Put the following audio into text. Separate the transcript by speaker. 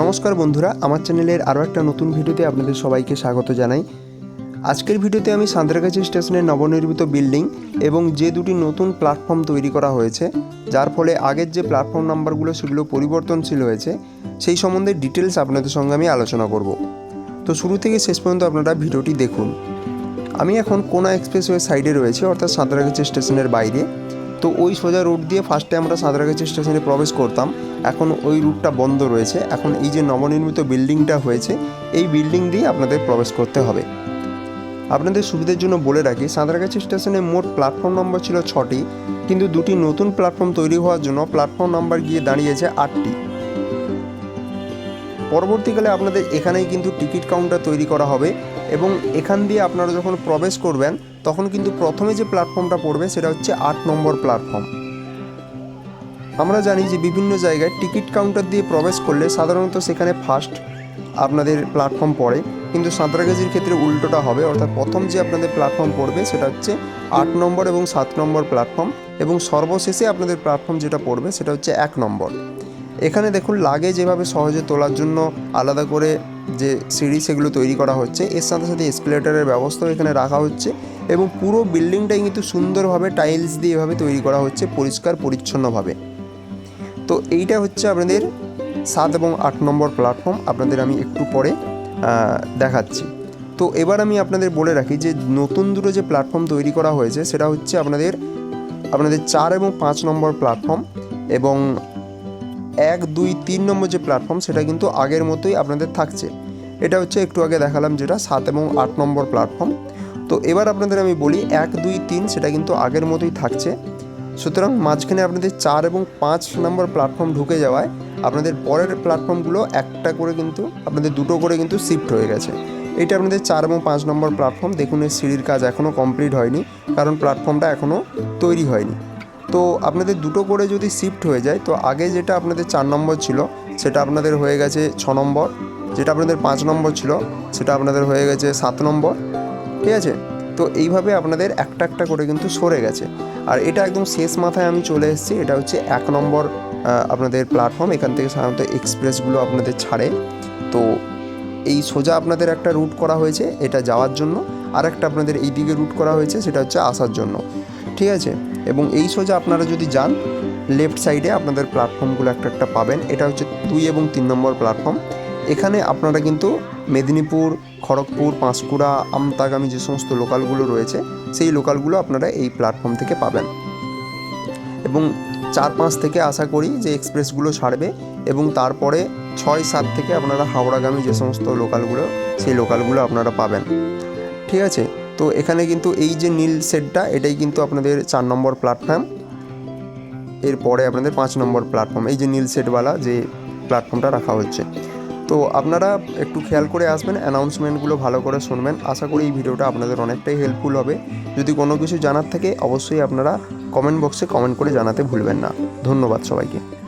Speaker 1: নমস্কার বন্ধুরা, আমার চ্যানেলের আরও একটা নতুন ভিডিওতে আপনাদের সবাইকে স্বাগত জানাই। আজকের ভিডিওতে আমি সাঁতরাগাছি স্টেশনের নবনির্মিত বিল্ডিং এবং যে দুটি নতুন প্ল্যাটফর্ম তৈরি করা হয়েছে, যার ফলে আগের যে প্ল্যাটফর্ম নাম্বারগুলো সেগুলো পরিবর্তনশীল হয়েছে, সেই সম্বন্ধে ডিটেলস আপনাদের সঙ্গে আমি আলোচনা করব। তো শুরু থেকে শেষ পর্যন্ত আপনারা ভিডিওটি দেখুন। আমি এখন কোনা এক্সপ্রেসওয়ে সাইডে রয়েছে, অর্থাৎ সাঁতরাগাছি স্টেশনের বাইরে। তো ওই সোজা রুট দিয়ে ফার্স্টে আমরা সাঁতরাগাছি স্টেশনে প্রবেশ করতাম। এখন ওই রুটটা বন্ধ রয়েছে। এখন এই যে নবনির্মিত বিল্ডিংটা হয়েছে, এই বিল্ডিং দিয়ে আপনাদের প্রবেশ করতে হবে। আপনাদের সুবিধার জন্য বলে রাখি, সাঁতরাগাছি স্টেশনে মোট প্ল্যাটফর্ম নম্বর ছিল ছটি, কিন্তু দুটি নতুন প্ল্যাটফর্ম তৈরি হওয়ার জন্য প্ল্যাটফর্ম নাম্বার গিয়ে দাঁড়িয়েছে আটটি। পরবর্তীকালে আপনাদের এখানেই কিন্তু টিকিট কাউন্টার তৈরি করা হবে। এবং এখান দিয়ে আপনারা যখন প্রবেশ করবেন, তখন কিন্তু প্রথমে যে প্ল্যাটফর্মটা পড়বে, সেটা হচ্ছে আট নম্বর প্ল্যাটফর্ম। আমরা জানি যে বিভিন্ন জায়গায় টিকিট কাউন্টার দিয়ে প্রবেশ করলে সাধারণত সেখানে ফার্স্ট আপনাদের প্ল্যাটফর্ম পড়ে। কিন্তু সাঁতরাগাছির ক্ষেত্রে উল্টোটা হবে, অর্থাৎ প্রথম যে আপনাদের প্ল্যাটফর্ম পড়বে, সেটা হচ্ছে আট নম্বর এবং সাত নম্বর প্ল্যাটফর্ম। এবং সর্বশেষে আপনাদের প্ল্যাটফর্ম যেটা পড়বে, সেটা হচ্ছে এক নম্বর। এখানে দেখুন লাগে যেভাবে সহজে তোলার জন্য আলাদা করে যে সিঁড়ি সেগুলো তৈরি করা হচ্ছে, এর সাথে সাথে এসকেলেটারের ব্যবস্থাও এখানে রাখা হচ্ছে এবং পুরো বিল্ডিংটাই কিন্তু সুন্দরভাবে টাইলস দিয়ে এভাবে তৈরি করা হচ্ছে পরিষ্কার, পরিচ্ছন্নভাবে। তো এইটা হচ্ছে আপনাদের সাত এবং আট নম্বর প্ল্যাটফর্ম আপনাদের আমি একটু পরে দেখাচ্ছি। তো এবার আমি আপনাদের বলে রাখি যে নতুন দুটো যে প্ল্যাটফর্ম তৈরি করা হয়েছে, সেটা হচ্ছে আপনাদের আপনাদের চার এবং পাঁচ নম্বর প্ল্যাটফর্ম এবং এক, দুই, তিন নম্বর যে প্ল্যাটফর্ম সেটা কিন্তু আগের মতোই আপনাদের থাকছে। এটা হচ্ছে একটু আগে দেখালাম যেটা সাত এবং আট নম্বর প্ল্যাটফর্ম তো এবার আপনাদের আমি বলি এক, দুই, তিন সেটা কিন্তু আগের মতোই থাকছে। সুতরাং মাঝখানে আপনাদের চার এবং পাঁচ নম্বর প্ল্যাটফর্ম ঢুকে যাওয়ায় আপনাদের পরের প্ল্যাটফর্মগুলো একটা করে কিন্তু আপনাদের দুটো করে কিন্তু শিফট হয়ে গেছে। এটা আপনাদের চার এবং পাঁচ নম্বর প্ল্যাটফর্ম দেখুন, এর সিঁড়ির কাজ এখনও কমপ্লিট হয়নি, কারণ প্ল্যাটফর্মটা এখনও তৈরি হয়নি। তো আপনাদের দুটো করে যদি শিফট হয়ে যায়, তো আগে যেটা আপনাদের চার নম্বর ছিল, সেটা আপনাদের হয়ে গেছে ছ নম্বর। যেটা আপনাদের পাঁচ নম্বর ছিল, সেটা আপনাদের হয়ে গেছে সাত নম্বর। ঠিক আছে? তো এইভাবে আপনাদের একটা একটা করে কিন্তু সরে গেছে। আর এটা একদম শেষ মাথায় আমি চলে এসেছি, এটা হচ্ছে এক নম্বর আপনাদের প্ল্যাটফর্ম এখান থেকে সাধারণত এক্সপ্রেসগুলো আপনাদের ছাড়ে। তো এই সোজা আপনাদের একটা রুট করা হয়েছে, এটা যাওয়ার জন্য। আর একটা আপনাদের এই দিকে রুট করা হয়েছে, সেটা হচ্ছে আসার জন্য। ঠিক আছে? এবং এই সোজা আপনারা যদি যান লেফট সাইডে আপনাদের প্ল্যাটফর্মগুলো একটা একটা পাবেন। এটা হচ্ছে দুই এবং তিন নম্বর প্ল্যাটফর্ম এখানে আপনারা কিন্তু মেদিনীপুর, খড়গপুর, পাঁশকুড়া, আমতাগামী যে সমস্ত লোকালগুলো রয়েছে, সেই লোকালগুলো আপনারা এই প্ল্যাটফর্ম থেকে পাবেন। এবং চার পাঁচ থেকে আশা করি যে এক্সপ্রেসগুলো ছাড়বে এবং তারপরে ছয় সাত থেকে আপনারা হাওড়াগামী যে সমস্ত লোকালগুলো সেই লোকালগুলো আপনারা পাবেন। ঠিক আছে? তো এখানে কিন্তু এই যে নীল সেটটা এটাই কিন্তু আপনাদের চার নম্বর প্ল্যাটফর্ম এরপরে আপনাদের পাঁচ নম্বর প্ল্যাটফর্ম এই যে নীল সেটওয়ালা যে প্ল্যাটফর্মটা রাখা হচ্ছে। তো আপনারা একটু খেয়াল করে আসবেন অ্যানাউন্সমেন্টগুলো ভালো করে শুনবেন। আশা করি এই ভিডিওটা আপনাদের অনেকটাই হেল্পফুল হবে। যদি কোনো কিছু জানার থাকে, অবশ্যই আপনারা কমেন্ট বক্সে কমেন্ট করে জানাতে ভুলবেন না। ধন্যবাদ সবাইকে।